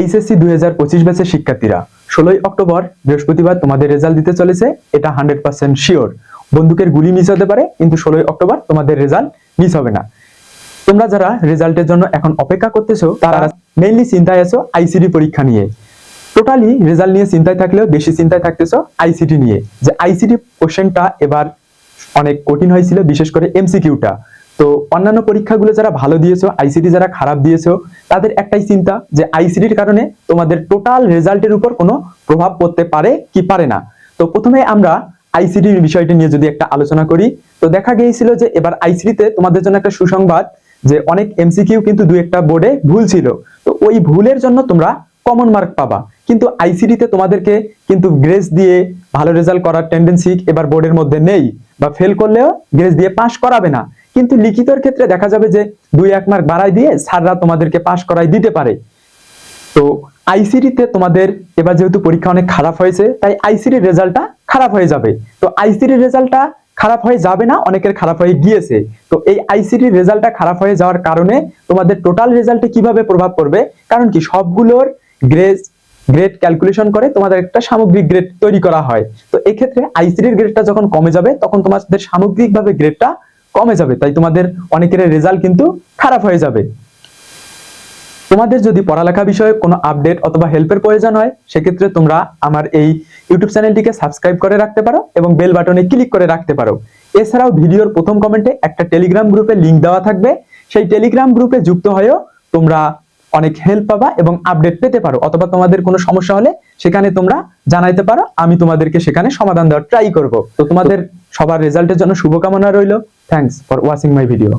HSC দুই হাজার পঁচিশ ব্যাচের শিক্ষার্থীরা। ষোলোই অক্টোবর, বৃহস্পতিবার তোমাদের রেজাল্ট দিতে চলেছে, এটা হান্ড্রেড পার্সেন্ট শিওর। বন্দুকের গুলি মিস হতে পারে, কিন্তু ষোলোই অক্টোবর তোমাদের রেজাল্ট মিস হবে না। তোমরা যারা রেজাল্টের জন্য এখন অপেক্ষা করতেছো, তারা মেইনলি চিন্তায় আছো আইসিডি পরীক্ষা নিয়ে। টোটালি রেজাল্ট নিয়ে চিন্তায় থাকলেও বেশি চিন্তায় থাকতেছো আইসিটি নিয়ে। যে আইসিটি কোশ্চেনটা এবার অনেক কঠিন হয়েছিল, বিশেষ করে এমসিকিউটা তো অন্যান্য পরীক্ষাগুলো যারা ভালো দিয়েছ আইসিটি যারা খারাপ দিয়েছ, তাদের একটাই চিন্তা যে আইসিটির কারণে তোমাদের টোটাল রেজাল্টের উপর কোনো প্রভাব পড়তে পারে কি পারে না। তো প্রথমে আমরা আইসিটির বিষয়টি নিয়ে যদি একটা আলোচনা করি, তো দেখা গিয়েছিল যে এবার আইসিটিতে তোমাদের জন্য একটা সুসংবাদ যে অনেক এমসিকিউ কিন্তু দু একটা বোর্ডে ভুল ছিল। তো ওই ভুলের জন্য তোমরা কমন মার্ক পাবা। কিন্তু আইসিডিতে তোমাদেরকে কিন্তু গ্রেস দিয়ে ভালো রেজাল্ট করার টেন্ডেন্সি এবার বোর্ডের মধ্যে নেই বা ফেল করলেও গ্রেস দিয়ে পাশ করাবে না। কিন্তু লিখিতর ক্ষেত্রে দেখা যাবে যে দুই এক মার্ক বাড়াই দিয়ে স্যাররা তোমাদেরকে পাশ করাই দিতে পারে। তো আইসিডিতে তোমাদের এবার যেহেতু পরীক্ষা অনেক খারাপ হয়েছে, তাই আইসিডির রেজাল্টটা খারাপ হয়ে যাবে। তো আইসিডির রেজাল্টটা খারাপ হয়ে যাবে না, অনেকের খারাপ হয়ে গিয়েছে। তো এই আইসিডির রেজাল্টটা খারাপ হয়ে যাওয়ার কারণে তোমাদের টোটাল রেজাল্টে কীভাবে প্রভাব পড়বে? কারণ কি সবগুলোর গ্রেস গ্রেড ক্যালকুলেশন করে তোমাদের একটা সামগ্রিক গ্রেড তৈরি করা হয়। তো এক্ষেত্রে আইসিডির গ্রেডটা যখন কমে যাবে, তখন তোমাদের সামগ্রিকভাবে গ্রেডটা কমে যাবে, তাই তোমাদের অনেকের রেজাল্ট কিন্তু খারাপ হয়ে যাবে। তোমাদের যদি পড়ালেখা বিষয়ে কোনো আপডেট অথবা হেল্পের প্রয়োজন হয়, সেক্ষেত্রে তোমরা আমার এই ইউটিউব চ্যানেলটিকে সাবস্ক্রাইব করে রাখতে পারো এবং বেল বাটনে ক্লিক করে রাখতে পারো। এছাড়াও ভিডিওর প্রথম কমেন্টে একটা টেলিগ্রাম গ্রুপে লিংক দেওয়া থাকবে। সেই টেলিগ্রাম গ্রুপে যুক্ত হয়েও তোমরা অনেক হেল্প পাবা এবং আপডেট পেতে পারো, অথবা তোমাদের কোনো সমস্যা হলে সেখানে তোমরা জানাইতে পারো, আমি তোমাদেরকে সেখানে সমাধান দেওয়ার ট্রাই করব। তো তোমাদের সবার রেজাল্টের জন্য শুভকামনা রইল। Thanks for watching my video